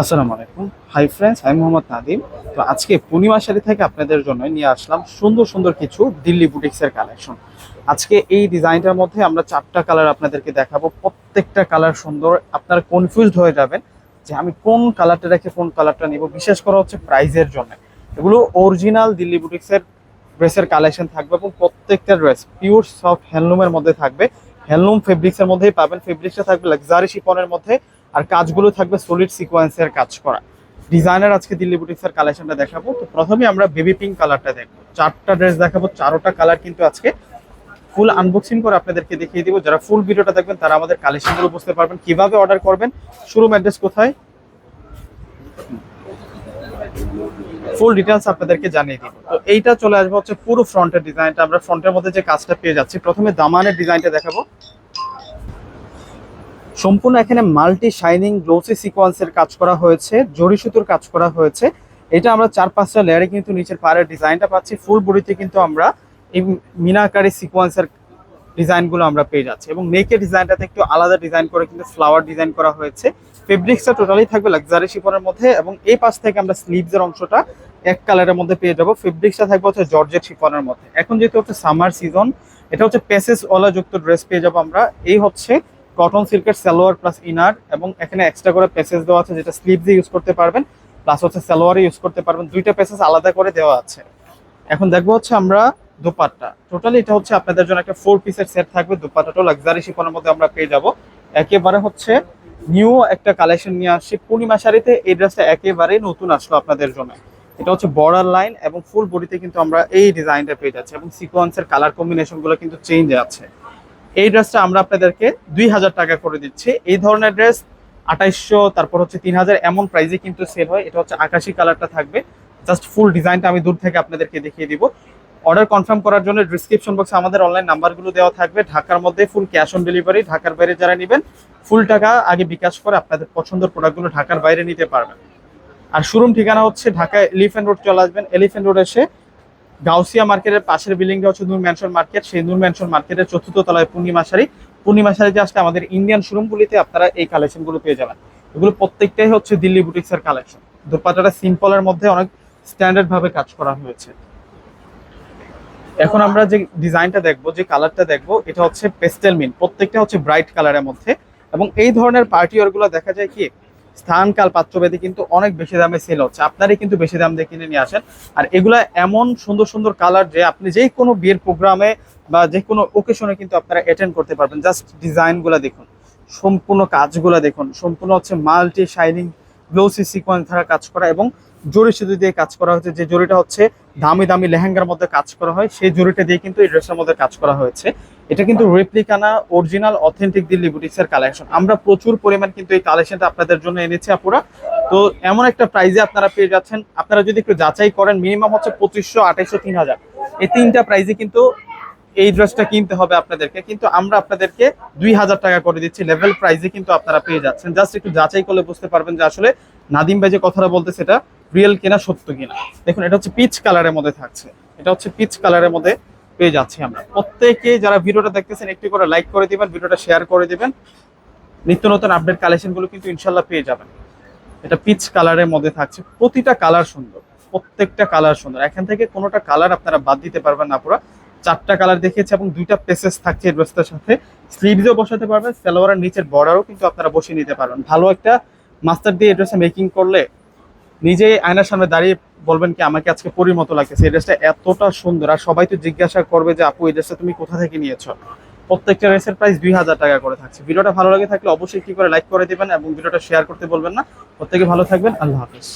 আসসালামু আলাইকুম। Hi friends আমি মোহাম্মদ নাদিম তো আজকে পূর্ণিমা শাড়ি থেকে আপনাদের জন্য নিয়ে আসলাম সুন্দর সুন্দর কিছু দিল্লি বুটিক্সের কালেকশন আজকে এই ডিজাইনটার মধ্যে আমরা চারটা কালার আপনাদেরকে দেখাবো। প্রত্যেকটা কালার সুন্দর। আপনারা কনফিউজড হয়ে যাবেন যে আমি কোন কালারটা রেখে কোন কালারটা নিব। বিশেষ করে হচ্ছে প্রাইজের জন্য। এগুলো অরিজিনাল দিল্লি বুটিক্সের ড্রেসের কালেকশন থাকবে এবং প্রত্যেকটা ড্রেস পিওর সফট হ্যান্ডলুমের মধ্যে থাকবে। হ্যান্ডলুম ফেব্রিক্সের মধ্যেই পাবেন। ফেব্রিক্সটা থাকবে লাক্সারি শিপনের মধ্যে। আর কাজগুলো থাকবে সলিড সিকোয়েন্সের কাজ করা। ডিজাইনার আজকে দিল্লি বুটিক্সের কালেকশনটা দেখাবো। তো প্রথমে আমরা বেবি পিঙ্ক কালারটা দেখব। চারটা ড্রেস দেখাবো, চারোটা কালার কিন্তু আজকে ফুল আনবক্সিং করে আপনাদেরকে দেখিয়ে দিব। যারা ফুল ভিডিওটা দেখবেন, তারা আমাদের কালেকশনগুলো বুঝতে পারবেন, কীভাবে অর্ডার করবেন শোরুম অ্যাড্রেস কোথায়। ফুল ডিটেলস আপনাদেরকে জানিয়ে দিব। তো এইটা চলে আসবে হচ্ছে পুরো ফ্রন্টের ডিজাইনটা আমরা ফ্রন্টের মধ্যে যে কাজটা পেয়ে যাচ্ছি, প্রথমে দামানের ডিজাইনটা দেখাবো। সম্পূর্ণ এখানে মাল্টি শাইনিং গ্লোসি সিকোয়েন্সের কাজ করা হয়েছে, জরি সুতোর কাজ করা হয়েছে। এটা আমরা চার পাঁচটা লেয়ারে কিন্তু নিচের পাড়ের ডিজাইনটা পাচ্ছি। ফুল বডিতে কিন্তু আমরা এই মিনাকারি সিকোয়েন্সের ডিজাইনগুলো আমরা পেয়ে যাচ্ছি এবং নেকের ডিজাইনটাতে একটু আলাদা ডিজাইন করে কিন্তু ফ্লাওয়ার ডিজাইন করা হয়েছে। ফেব্রিক্সটা টোটালি থাকবে লাক্সারি শিপনের মধ্যে এবং এই পাশ থেকে আমরা স্লিভসের অংশটা এক কালারের মধ্যে পেয়ে যাব। ফেব্রিক্সটা থাকবে হচ্ছে জর্জেট শিপনের মধ্যে। এখন যেহেতু হচ্ছে সামার সিজন, এটা হচ্ছে প্যাসেস ওলা যুক্ত ড্রেস পেয়ে যাব আমরা। এই হচ্ছে কটন সিল্কের সালোয়ার প্লাস ইনার এবং এখানে এক্সট্রা করে প্যাসেজ দেওয়া আছে যেটা স্লিভসে ইউজ করতে পারবেন প্লাস হচ্ছে সালোয়ারে ইউজ করতে পারবেন। দুইটা প্যাসেজ আলাদা করে দেওয়া আছে। এখন দেখব হচ্ছে আমরা দোপাট্টা। টোটালি এটা হচ্ছে আপনাদের জন্য একটা ফোর পিসের সেট থাকবে, দোপাট্টাটাও লাক্সারি শিপনের মধ্যে আমরা পেয়ে যাব। একেবারে হচ্ছে নিউ একটা কালেকশন নিয়ে আসছি। পূর্ণিমা শাড়িতে এই ড্রেসটা একেবারে নতুন আসলো আপনাদের জন্য। এটা হচ্ছে বর্ডার লাইন এবং ফুল বডিতে কিন্তু আমরা এই ডিজাইনটা পেয়ে যাচ্ছি এবং সিকোয়েন্সের কালার কম্বিনেশনগুলো কিন্তু চেঞ্জ আছে। এই ড্রেসটা আমরা আপনাদেরকে দুই হাজার টাকা করে দিচ্ছি। এই ধরনের ড্রেস আঠাইশশো, তারপর হচ্ছে তিন হাজার, এমন প্রাইসে কিন্তু সেল হয়। এটা হচ্ছে আকাশি কালারটা থাকবে। জাস্ট ফুল ডিজাইনটা আমি দূর থেকে আপনাদেরকে দেখিয়ে দিব। অর্ডার কনফার্ম করার জন্য ডিসক্রিপশন বক্সে আমাদের অনলাইন নাম্বারগুলো দেওয়া থাকবে। ঢাকার মধ্যে ফুল ক্যাশ অন ডেলিভারি ঢাকার বাইরে যারা নেবেন ফুল টাকা আগে বিকাশ করে আপনাদের পছন্দের প্রোডাক্টগুলো ঢাকার বাইরে নিতে পারবেন। আর শোরুম ঠিকানা হচ্ছে ঢাকা এলিফ্যান্ট রোড চলে আসবেন। এলিফ্যান্ট রোড এসে গাউসিয়া মার্কেটের পাশের বিল্ডিংটা হচ্ছে নূর ম্যানশন মার্কেট। সেই নূর ম্যানশন মার্কেটের চতুর্থ তলায় পূর্ণিমা শাড়ি। পূর্ণিমা শাড়িতে আসলে আমাদের ইন্ডিয়ান শোরুমগুলিতে আপনারা এই কালেকশনগুলো পেয়ে যাবেন। এগুলো প্রত্যেকটাই হচ্ছে দিল্লি বুটিক্সের কালেকশন। দোপাটাটা সিম্পলের মধ্যে অনেক স্ট্যান্ডার্ড ভাবে কাজ করা হয়েছে। এখন আমরা যে ডিজাইনটা দেখব, যে কালারটা দেখব, এটা হচ্ছে পেস্টেল মিন প্রত্যেকটা হচ্ছে ব্রাইট কালারের মধ্যে। এবং এই ধরনের পার্টি ওয়ারগুলো দেখা যায় কি স্থান কাল পাত্রভেদে কিন্তু অনেক বেশি দামে সেল হচ্ছে। আপনারই কিন্তু বেশি দাম দিয়ে কিনে নিয়ে আসেন। আর এগুলা এমন সুন্দর সুন্দর কালার যে আপনি যে কোনো বিয়ের প্রোগ্রামে বা যে কোনো ওকেশনে কিন্তু আপনারা অ্যাটেন্ড করতে পারবেন। জাস্ট ডিজাইনগুলো দেখুন, সম্পূর্ণ কাজগুলো দেখুন, সম্পূর্ণ হচ্ছে মাল্টি শাইনিং গ্লোসি সিকোয়েন্স দ্বারা কাজ করা এবং জরি সুতো দিয়ে কাজ করা হয়েছে, যে জরিটা হচ্ছে দামি দামি লেহেঙ্গার মধ্যে কাজ করা হয়, সেই জরিটা দিয়ে কিন্তু এই ড্রেসের মধ্যে কাজ করা হয়েছে। এটা কিন্তু রেপ্লিকানা অরিজিনাল অথেন্টিক দিল্লি বুটিক্সের কালেকশন আমরা প্রচুর পরিমাণ কিন্তু এই কালেকশনটা আপনাদের জন্য এনেছি আপুরা। তো এমন একটা প্রাইজে আপনারা পেয়ে যাচ্ছেন। আপনারা যদি একটু যাচাই করেন মিনিমাম হচ্ছে পঁচিশশো, আঠাইশশো, তিন হাজার। এই তিনটা প্রাইজে কিন্তু এই ড্রেসটা কিনতে হবে আপনাদেরকে, কিন্তু আমরা আপনাদেরকে দুই হাজার টাকা করে দিচ্ছি। লেভেল প্রাইজে কিন্তু আপনারা পেয়ে যাচ্ছেন। জাস্ট একটু যাচাই করলে বুঝতে পারবেন যে আসলে নাদিম ভাই যে কথাটা বলতে সেটা রিয়েল কিনা, সত্য কিনা। দেখুন, এটা হচ্ছে পিচ কালারের মধ্যে থাকছে। এটা হচ্ছে পিচ কালারের মধ্যে পেয়ে যাচ্ছি আমরা। প্রত্যেকে যারা ভিডিওটা দেখতেছেন, একটু করে লাইক করে দিবেন, ভিডিওটা শেয়ার করে দিবেন। নিত্য নতুন আপডেট কালেকশনগুলো কিন্তু ইনশাল্লাহ পেয়ে যাবেন। এটা পিচ কালারের মধ্যে থাকছে। প্রতিটা কালার সুন্দর। প্রত্যেকটা কালার সুন্দর। এখান থেকে কোনোটা কালার আপনারা বাদ দিতে পারবেন না পুরো। চারটা কালার দেখিয়েছে এবং দুইটা পেসেস থাকছে এই ড্রেসটার সাথে। স্লিভসও বসাতে পারবেন সালোয়ারের নিচের বর্ডারও কিন্তু আপনারা বসিয়ে নিতে পারবেন। ভালো একটা মাস্টার দিয়ে এই ড্রেসে মেকিং করলে নিজেই আয়নার সামনে দাঁড়িয়ে বলবেন কি, আমাকে আজকে পরির মতো লাগতেছে। এই ড্রেসটা এতটা সুন্দর, আর সবাই তো জিজ্ঞাসা করবে যে, আপু, এই ড্রেসটা তুমি কোথা থেকে নিয়েছো? প্রত্যেকটা ড্রেসের প্রাইস দুই হাজার টাকা করে থাকছে। ভিডিওটা ভালো লাগে থাকলে অবশ্যই কি করে লাইক করে দিবেন এবং ভিডিওটা শেয়ার করতে বলবেন না। প্রত্যেকে ভালো থাকবেন। আল্লাহ হাফিজ।